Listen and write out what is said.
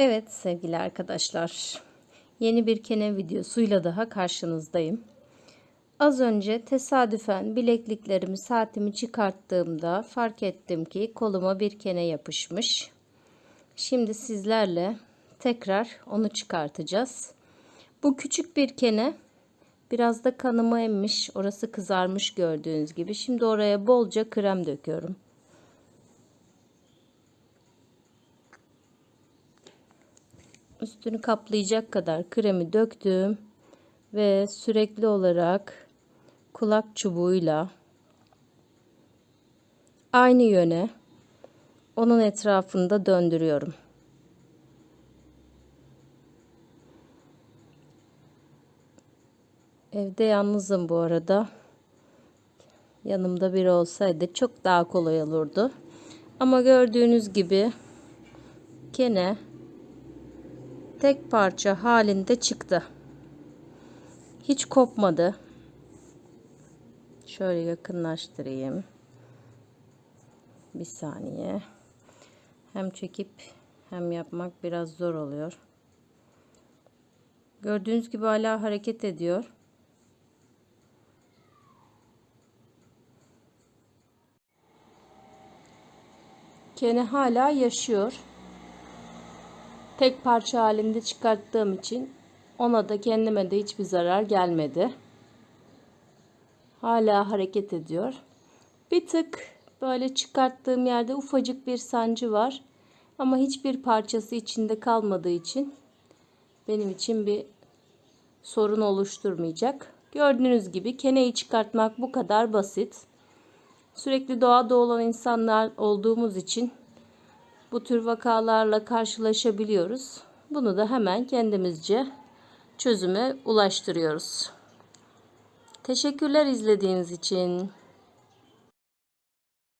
Evet sevgili arkadaşlar. Yeni bir kene videosuyla daha karşınızdayım. Az önce tesadüfen bilekliklerimi saatimi çıkarttığımda fark ettim ki koluma bir kene yapışmış. Şimdi sizlerle tekrar onu çıkartacağız. Bu küçük bir kene biraz da kanımı emmiş. Orası kızarmış gördüğünüz gibi. Şimdi oraya bolca krem döküyorum. Üstünü kaplayacak kadar kremi döktüm ve sürekli olarak kulak çubuğuyla aynı yöne onun etrafında döndürüyorum. Evde yalnızım bu arada. Yanımda biri olsaydı çok daha kolay olurdu. Ama gördüğünüz gibi kene tek parça halinde çıktı. Hiç kopmadı. Şöyle yakınlaştırayım. Bir saniye. Hem çekip hem yapmak biraz zor oluyor. Gördüğünüz gibi hala hareket ediyor. Kene hala yaşıyor tek parça halinde çıkarttığım için ona da kendime de hiçbir zarar gelmedi. Hala hareket ediyor. Bir tık böyle çıkarttığım yerde ufacık bir sancı var. Ama hiçbir parçası içinde kalmadığı için benim için bir sorun oluşturmayacak. Gördüğünüz gibi keneyi çıkartmak bu kadar basit. Sürekli doğada olan insanlar olduğumuz için bu tür vakalarla karşılaşabiliyoruz. Bunu da hemen kendimizce çözüme ulaştırıyoruz. Teşekkürler izlediğiniz için.